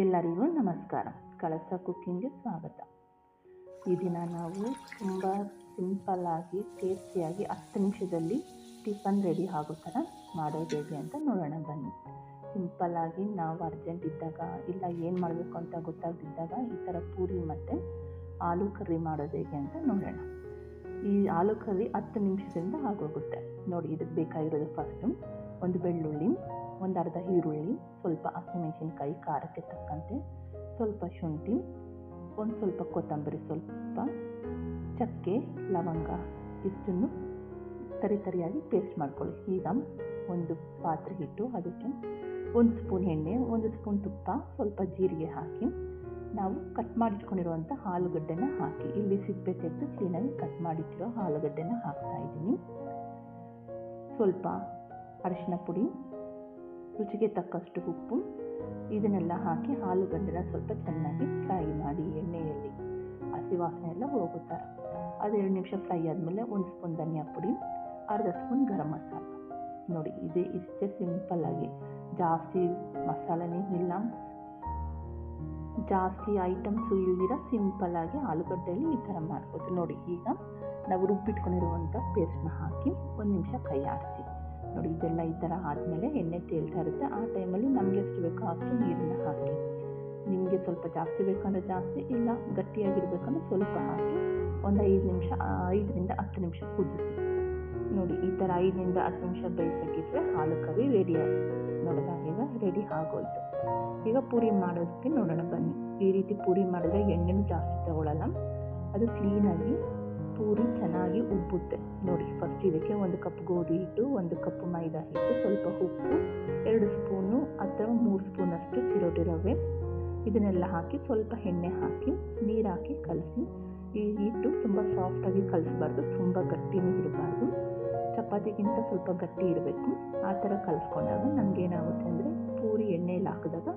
ಎಲ್ಲರಿಗೂ ನಮಸ್ಕಾರ. ಕಳಸ ಕುಕ್ಕಿಂಗ್ಗೆ ಸ್ವಾಗತ. ಈ ದಿನ ನಾವು ತುಂಬ ಸಿಂಪಲ್ಲಾಗಿ ಟೇಸ್ಟಿಯಾಗಿ ಹತ್ತು ನಿಮಿಷದಲ್ಲಿ ಟಿಫನ್ ರೆಡಿ ಆಗೋ ಥರ ಮಾಡೋದು ಹೇಗೆ ಅಂತ ನೋಡೋಣ ಬನ್ನಿ. ಸಿಂಪಲ್ಲಾಗಿ ನಾವು ಅರ್ಜೆಂಟ್ ಇದ್ದಾಗ ಇಲ್ಲ ಏನು ಮಾಡಬೇಕು ಅಂತ ಗೊತ್ತಾಗದಿದ್ದಾಗ ಈ ಥರ ಪೂರಿ ಮತ್ತು ಆಲೂ ಕರ್ರಿ ಮಾಡೋದು ಹೇಗೆ ಅಂತ ನೋಡೋಣ. ಈ ಆಲೂ ಕರ್ರಿ ಹತ್ತು ನಿಮಿಷದಿಂದ ಆಗೋಗುತ್ತೆ. ನೋಡಿ, ಇದಕ್ಕೆ ಬೇಕಾಗಿರೋದು ಫಸ್ಟು ಒಂದು ಬೆಳ್ಳುಳ್ಳಿ ಒಂದು ಅರ್ಧ ಈರುಳ್ಳಿ, ಸ್ವಲ್ಪ ಹಸಿಮೆಣಸಿನ್ಕಾಯಿ, ಖಾರಕ್ಕೆ ತಕ್ಕಂತೆ ಸ್ವಲ್ಪ ಶುಂಠಿ, ಒಂದು ಸ್ವಲ್ಪ ಕೊತ್ತಂಬರಿ, ಸ್ವಲ್ಪ ಚಕ್ಕೆ, ಲವಂಗ, ಇಷ್ಟನ್ನು ತರಿ ತರಿಯಾಗಿ ಪೇಸ್ಟ್ ಮಾಡ್ಕೊಳ್ಳಿ. ಈಗ ಒಂದು ಪಾತ್ರೆ ಇಟ್ಟು ಅದಕ್ಕೆ ಒಂದು ಸ್ಪೂನ್ ಎಣ್ಣೆ, ಒಂದು ಸ್ಪೂನ್ ತುಪ್ಪ, ಸ್ವಲ್ಪ ಜೀರಿಗೆ ಹಾಕಿ ನಾವು ಕಟ್ ಮಾಡಿಟ್ಕೊಂಡಿರುವಂಥ ಆಲೂಗಡ್ಡೆನ ಹಾಕಿ. ಇಲ್ಲಿ ಸಿಪ್ಪೆ ತೆಗೆದು ಕ್ಲೀನಾಗಿ ಕಟ್ ಮಾಡಿಟ್ಟಿರೋ ಆಲೂಗಡ್ಡೆನ ಹಾಕ್ತಾ ಇದ್ದೀನಿ. ಸ್ವಲ್ಪ ಅರಿಶಿನ ಪುಡಿ ರುಚಿಗೆ ತಕ್ಕಷ್ಟು ಉಪ್ಪು. ಇದನ್ನೆಲ್ಲ ಹಾಕಿ ಆಲೂಗಡ್ಡೆನ ಸ್ವಲ್ಪ ಚೆನ್ನಾಗಿ ಫ್ರೈ ಮಾಡಿ ಎಣ್ಣೆಯಲ್ಲಿ. ಹಸಿ ವಾಸನೆ ಎಲ್ಲ ಹೋಗುತ್ತಾರೆ ಅದೆರಡು ನಿಮಿಷ ಫ್ರೈ ಆದಮೇಲೆ ಒಂದು ಸ್ಪೂನ್ ಧನಿಯಾ ಪುಡಿ, ಅರ್ಧ ಸ್ಪೂನ್ ಗರಂ ಮಸಾಲ. ನೋಡಿ, ಇದೇ ಇಷ್ಟೇ ಸಿಂಪಲ್ಲಾಗಿ ಜಾಸ್ತಿ ಮಸಾಲನೇ ಇಲ್ಲ. ಜಾಸ್ತಿ ಐಟಮ್ಸು ಇಲ್ದಿರ ಸಿಂಪಲ್ಲಾಗಿ ಆಲೂಗಡ್ಡೆಯಲ್ಲಿ ಈ ಥರ ಮಾಡ್ಬೋದು. ನೋಡಿ, ಈಗ ನಾವು ರುಬ್ಬಿಟ್ಕೊಂಡಿರುವಂಥ ಪೇಸ್ಟ್ನ ಹಾಕಿ ಒಂದು ನಿಮಿಷ ಕೈ ಆಡಿಸಿ ನೋಡಿ ಇದೆಲ್ಲ ಈ ಥರ ಆದಮೇಲೆ ಎಣ್ಣೆ ತೇಲ್ತಾ ಇರುತ್ತೆ. ಆ ಟೈಮಲ್ಲಿ ನಮಗೆ ಎಷ್ಟು ಬೇಕೋ ಅಷ್ಟು ನೀರನ್ನ ಹಾಕಿ. ನಿಮಗೆ ಸ್ವಲ್ಪ ಜಾಸ್ತಿ ಬೇಕಂದ್ರೆ ಜಾಸ್ತಿ, ಇಲ್ಲ ಗಟ್ಟಿಯಾಗಿರ್ಬೇಕಂದ್ರೆ ಸ್ವಲ್ಪ ಹಾಕಿ ಒಂದು ಐದು ನಿಮಿಷ ಐದರಿಂದ ಹತ್ತು ನಿಮಿಷ ಕುದಿಸಿ. ನೋಡಿ, ಈ ಥರ ಐದರಿಂದ ಹತ್ತು ನಿಮಿಷ ಬೇಯಿಸೋಕ್ಕಿದ್ರೆ ಹಾಲು ಕರಿ ರೆಡಿ ನೋಡಿದಾಗ ಈಗ ರೆಡಿ ಆಗೋಯ್ತು. ಈಗ ಪೂರಿ ಮಾಡೋದಕ್ಕೆ ನೋಡೋಣ ಬನ್ನಿ. ಈ ರೀತಿ ಪೂರಿ ಮಾಡಿದ್ರೆ ಎಣ್ಣೆನೂ ಜಾಸ್ತಿ ತಗೊಳ್ಳಲ್ಲ ಅದು ಕ್ಲೀನಾಗಿ ಪೂರಿ ಚೆನ್ನಾಗಿ ಉಬ್ಬುತ್ತೆ. ನೋಡಿ ಇದಕ್ಕೆ ಒಂದು ಕಪ್ ಗೋಧಿ ಹಿಟ್ಟು, ಒಂದು ಕಪ್ ಮೈದಾ ಹಿಟ್ಟು, ಸ್ವಲ್ಪ ಉಪ್ಪು, ಎರಡು ಸ್ಪೂನು ಅಥವಾ ಮೂರು ಸ್ಪೂನಷ್ಟು ಚಿರೋಟಿ ರವೆ. ಇದನ್ನೆಲ್ಲ ಹಾಕಿ ಸ್ವಲ್ಪ ಎಣ್ಣೆ ಹಾಕಿ, ನೀರು ಹಾಕಿ ಕಲಸಿ. ಈ ಹಿಟ್ಟು ತುಂಬ ಸಾಫ್ಟಾಗಿ ಕಲಿಸ್ಬಾರ್ದು, ತುಂಬ ಗಟ್ಟಿನೂ ಇರಬಾರ್ದು. ಚಪಾತಿಗಿಂತ ಸ್ವಲ್ಪ ಗಟ್ಟಿ ಇರಬೇಕು. ಆ ಥರ ಕಲಿಸ್ಕೊಂಡಾಗ ನಮಗೇನಾಗುತ್ತೆ ಅಂದರೆ ಪೂರಿ ಎಣ್ಣೆಯಲ್ಲಿ ಹಾಕಿದಾಗ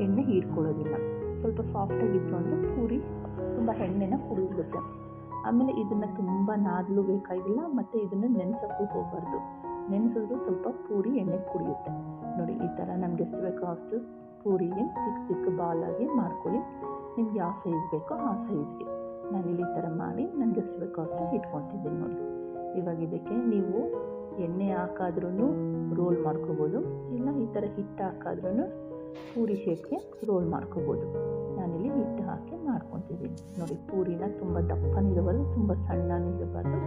ಎಣ್ಣೆ ಹೀರ್ಕೊಳ್ಳೋದಿಲ್ಲ. ಸ್ವಲ್ಪ ಸಾಫ್ಟಾಗಿತ್ತು ಅಂದರೆ ಪೂರಿ ತುಂಬ ಎಣ್ಣೆನ ಕುಡಿದ್ಬಿಡುತ್ತೆ ಆಮೇಲೆ ಇದನ್ನು ತುಂಬ ನಾದಲು ಬೇಕಾಗಿಲ್ಲ, ಮತ್ತು ಇದನ್ನು ನೆನೆಸೋಕ್ಕೂ ಹೋಗಬಾರ್ದು. ನೆನೆಸಿದ್ರು ಸ್ವಲ್ಪ ಪೂರಿ ಎಣ್ಣೆ ಕುಡಿಯುತ್ತೆ. ನೋಡಿ, ಈ ಥರ ನಮ್ಗೆ ಎಷ್ಟು ಬೇಕೋ ಅಷ್ಟು ಪೂರಿಗೆ ಚಿಕ್ಕ ಚಿಕ್ಕ ಬಾಲಾಗಿ ಮಾಡ್ಕೊಳ್ಳಿ. ನಿಮ್ಗೆ ಯಾವ ಸೈಜ್ ಬೇಕೋ ಆ ಸೈಜ್ಗೆ ನಾನಿಲ್ಲಿ ಈ ಥರ ಮಾಡಿ ನನಗೆ ಎಷ್ಟು ಬೇಕೋ ಅಷ್ಟು ಇಟ್ಕೊತಿದ್ದೀನಿ ನೋಡಿ. ಇವಾಗ ಇದಕ್ಕೆ ನೀವು ಎಣ್ಣೆ ಹಾಕಾದ್ರೂ ರೋಲ್ ಮಾಡ್ಕೋಬೋದು. ಇಲ್ಲ ಈ ಥರ ಹಿಟ್ಟು ಹಾಕಾದ್ರೂ ಪೂರಿ ಶೇಪ್ಗೆ ರೋಲ್ ಮಾಡ್ಕೋಬೋದು. ಹಿಟ್ಟು ಹಾಕಿ ಮಾಡ್ಕೊತಿದ್ದೀನಿ ನೋಡಿ, ಪೂರಿನ ತುಂಬ ದಪ್ಪನಿರಬಾರ್ದು ತುಂಬ ಸಣ್ಣನಿರಬಾರ್ದು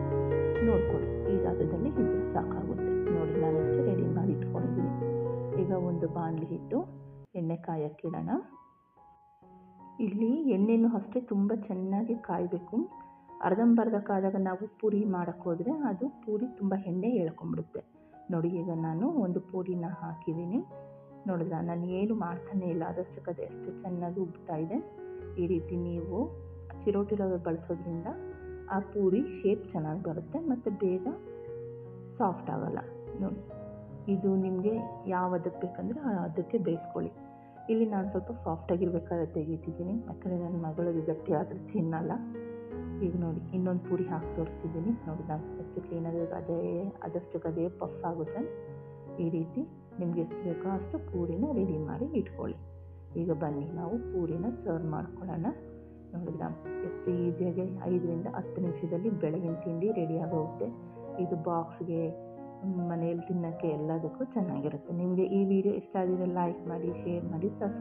ನೋಡ್ಕೊಳ್ಳಿ. ಈ ಜಾಗದಲ್ಲಿ ಇದ್ದರೆ ಸಾಕಾಗುತ್ತೆ. ನೋಡಿ, ನಾನಿಷ್ಟು ರೆಡಿ ಮಾಡಿ ಇಟ್ಕೊಂಡಿದ್ದೀನಿ. ಈಗ ಒಂದು ಬಾಣಲಿ ಇಟ್ಟು ಎಣ್ಣೆ ಕಾಯಕ್ಕಿಡೋಣ ಇಲ್ಲಿ ಎಣ್ಣೆನೂ ಅಷ್ಟೇ ತುಂಬ ಚೆನ್ನಾಗಿ ಕಾಯಬೇಕು. ಅರ್ಧಂಬರ್ಧ ಕಾದಾಗ ನಾವು ಪೂರಿ ಮಾಡೋಕ್ಕೋದ್ರೆ ಅದು ಪೂರಿ ತುಂಬ ಎಣ್ಣೆ ಹೇಳ್ಕೊಂಬಿಡುತ್ತೆ ನೋಡಿ, ಈಗ ನಾನು ಒಂದು ಪೂರಿನ ಹಾಕಿದ್ದೀನಿ. ನೋಡಿದ್ರ ನಾನು ಏನು ಮಾಡ್ತಾನೆ ಇಲ್ಲ, ಅದಷ್ಟಕ್ಕದೆ ಎಷ್ಟು ಚೆನ್ನಾಗಿ ಉಬ್ತಾ ಇದೆ. ಈ ರೀತಿ ನೀವು ಚಿರೋಟಿ ರವೆ ಬಳಸೋದ್ರಿಂದ ಆ ಪೂರಿ ಶೇಪ್ ಚೆನ್ನಾಗಿ ಬರುತ್ತೆ ಮತ್ತು ಬೇಗ ಸಾಫ್ಟ್ ಆಗೋಲ್ಲ. ನೋಡಿ, ಇದು ನಿಮಗೆ ಯಾವ ಅದಕ್ಕೆ ಬೇಕಂದರೆ ಅದಕ್ಕೆ ಬೇಯಿಸ್ಕೊಳ್ಳಿ. ಇಲ್ಲಿ ನಾನು ಸ್ವಲ್ಪ ಸಾಫ್ಟಾಗಿರ್ಬೇಕಾದ್ರೆ ತೆಗಿತಿದ್ದೀನಿ. ಯಾಕಂದರೆ ನನ್ನ ಮಗಳಿಗೆ ಗಟ್ಟಿ ಆದರೆ ತಿನ್ನಲ್ಲ. ಈಗ ನೋಡಿ, ಇನ್ನೊಂದು ಪೂರಿ ಹಾಕಿ ತೋರಿಸ್ತಿದ್ದೀನಿ. ನೋಡಿ, ನಾನು ಎಷ್ಟು ಕ್ಲೀನಾಗಿ ಅದೇ ಅದಷ್ಟು ಅದೇ ಪಫ್ ಆಗುತ್ತೆ. ಈ ರೀತಿ ನಿಮಗೆ ಎಷ್ಟು ಬೇಕೋ ಅಷ್ಟು ಪೂರಿನ ರೆಡಿ ಮಾಡಿ ಇಟ್ಕೊಳ್ಳಿ. ಈಗ ಬನ್ನಿ, ನಾವು ಪೂರಿನ ಸರ್ವ್ ಮಾಡ್ಕೊಳ್ಳೋಣ. ನೋಡಿದ್ರ? ಎಷ್ಟು ಈಸಿಯಾಗಿ ಐದರಿಂದ ಹತ್ತು ನಿಮಿಷದಲ್ಲಿ ಬೆಳಗಿನ ತಿಂಡಿ ರೆಡಿ ಆಗೋಗುತ್ತೆ. ಇದು ಬಾಕ್ಸ್ಗೆ ಮನೆಯಲ್ಲಿ ತಿನ್ನೋಕ್ಕೆ ಎಲ್ಲದಕ್ಕೂ ಚೆನ್ನಾಗಿರುತ್ತೆ. ನಿಮಗೆ ಈ ವಿಡಿಯೋ ಇಷ್ಟ ಆಗಿದ್ರೆ ಲೈಕ್ ಮಾಡಿ ಶೇರ್ ಮಾಡಿ ಸಬ್ಸ್ಕ್ರೈಬ್